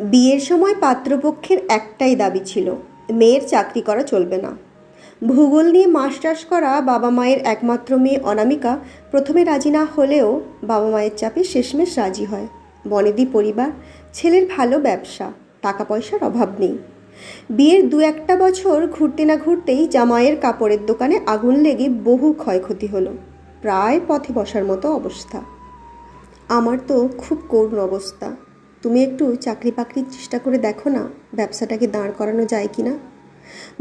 বিয়ের সময় পাত্রপক্ষের একটাই দাবি ছিল, মেয়ের চাকরি করা চলবে না। ভূগোল নিয়ে মাস্টার্স করা বাবা মায়ের একমাত্র মেয়ে অনামিকা প্রথমে রাজি না হলেও বাবা মায়ের চাপে শেষমেশ রাজি হয়। বনেদি পরিবার, ছেলের ভালো ব্যবসা টাকা পয়সার অভাব নেই। বিয়ের দু একটা বছর ঘুরতে না ঘুরতেই জামাইয়ের কাপড়ের দোকানে আগুন লেগে বহু ক্ষয়ক্ষতি হলো। প্রায় পথে বসার মতো অবস্থা। আমার তো খুব করুণ অবস্থা। তুমি একটু চাকরি বাকরির চেষ্টা করে দেখো না, ব্যবসাটাকে দাঁড় করানো যায় কি না?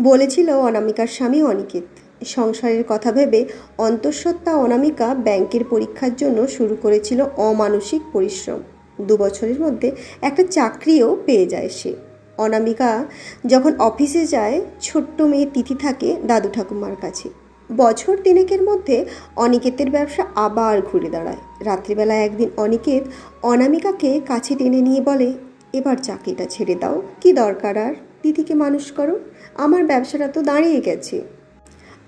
বলেছিল অনামিকার স্বামী অনিকেত। সংসারের কথা ভেবে অন্তঃসত্ত্বা অনামিকা ব্যাংকের পরীক্ষার জন্য শুরু করেছিল অমানসিক পরিশ্রম। দু বছরের মধ্যে একটা চাকরিও পেয়ে যায় সে। অনামিকা যখন অফিসে যায়, ছোট্ট মেয়ে তিথি থাকে দাদু ঠাকুমার কাছে। বছর তিনেকের মধ্যে অনিকেতের ব্যবসা আবার ঘুরে দাঁড়ায়। রাত্রিবেলা একদিন অনিকেত অনামিকাকে কাছে টেনে নিয়ে বলে, এবার চাকরিটা ছেড়ে দাও, কি দরকার আর? দিদিকে মানুষ করো, আমার ব্যবসাটা তো দাঁড়িয়ে গেছে।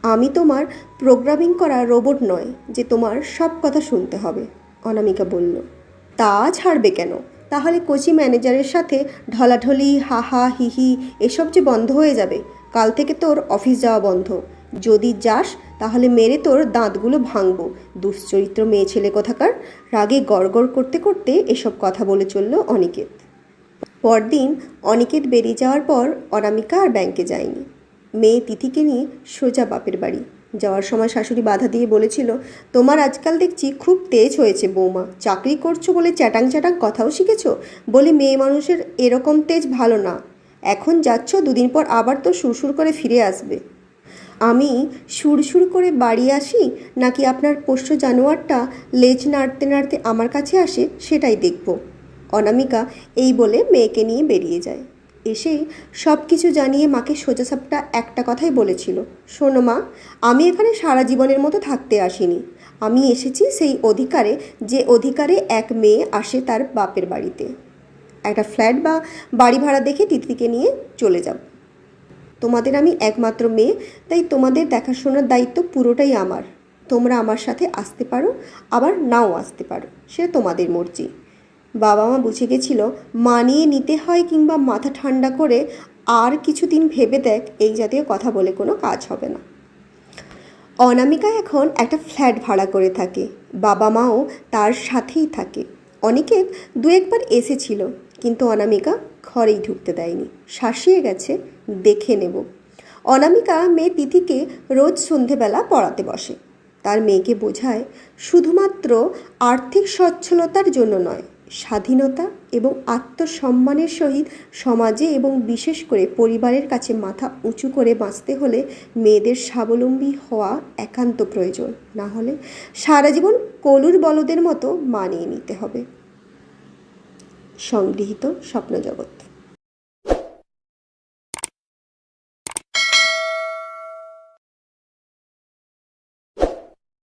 আমি তোমার প্রোগ্রামিং করা রোবট নয়, যে তোমার সব কথা শুনতে হবে। অনামিকা বলল, তা ছাড়বে কেন? তাহলে কোচি ম্যানেজারের সাথে ঢলাঢলি, হাহা, হিহি, এসব যে বন্ধ হয়ে যাবে, কাল থেকে তোর অফিস যাওয়া বন্ধ। যদি যাস, তাহলে মেরে তোর দাঁতগুলো ভাঙবো। দুশ্চরিত্র মেয়ে ছেলে কথাকার? রাগে গড়গড় করতে করতে এসব কথা বলে চলল অনিকেত। পরদিন অনিকেত বেরিয়ে যাওয়ার পর অনামিকা আর ব্যাংকে যায়নি। মেয়ে তিথিকে নিয়ে সোজা বাপের বাড়ি। যাওয়ার সময় শাশুড়ি বাধা দিয়ে বলেছিল, তোমার আজকাল দেখছি খুব তেজ হয়েছে বৌমা। চাকরি করছ বলে চ্যাটাং চ্যাটাং কথাও শিখেছ? বলে মেয়ে মানুষের এরকম তেজ ভালো না। এখন যাচ্ছ, দুদিন পর আবার তো সুরসুর করে ফিরে আসবে। আমি সুরসুর করে বাড়ি আসি নাকি আপনার পোষ্য জানোয়ারটা লেজ নাড়তে নাড়তে আমার কাছে আসে সেটাই দেখব। অনামিকা এই বলে মেয়েকে নিয়ে বেরিয়ে যায়। এসে সব কিছু জানিয়ে মাকে সোজাসাপটা একটা কথাই বলেছিল। শোনো মা, আমি এখানে সারা জীবনের মতো থাকতে আসিনি। আমি এসেছি সেই অধিকারে, যে অধিকারে এক মেয়ে আসে তার বাপের বাড়িতে। একটা ফ্ল্যাট বা বাড়ি ভাড়া দেখে তিতলিকে নিয়ে চলে যাব। তোমাদের আমি একমাত্র মেয়ে, তাই তোমাদের দেখাশোনার দায়িত্ব পুরোটাই আমার। তোমরা আমার সাথে আসতে পারো, আবার নাও আসতে পারো সে তোমাদের মর্জি। বাবা মা বুঝে গেছিল, মানিয়ে নিতে হয় কিংবা মাথা ঠান্ডা করে আর কিছুদিন ভেবে দেখ, এই জাতীয় কথা বলে কোনো কাজ হবে না। অনামিকা এখন একটা ফ্ল্যাট ভাড়া করে থাকে। বাবা মাও তার সাথেই থাকে। অনেকে দু একবার এসেছিল, কিন্তু অনামিকা ঘরেই ঢুকতে দেয়নি। শাসিয়ে গেছে, দেখে নেব। অনামিকা মেয়ে তিথিকে রোজ সন্ধেবেলা পড়াতে বসে। তার মেয়েকে বোঝায়, শুধুমাত্র আর্থিক সচ্ছলতার জন্য নয়, স্বাধীনতা এবং আত্মসম্মানের সহিত সমাজে এবং বিশেষ করে পরিবারের কাছে মাথা উঁচু করে বাঁচতে হলে মেয়েদের স্বাবলম্বী হওয়া একান্ত প্রয়োজন। না হলে সারা জীবন কলুর বলদের মতো মানিয়ে নিতে হবে। সংগৃহীত স্বপ্নজগৎ।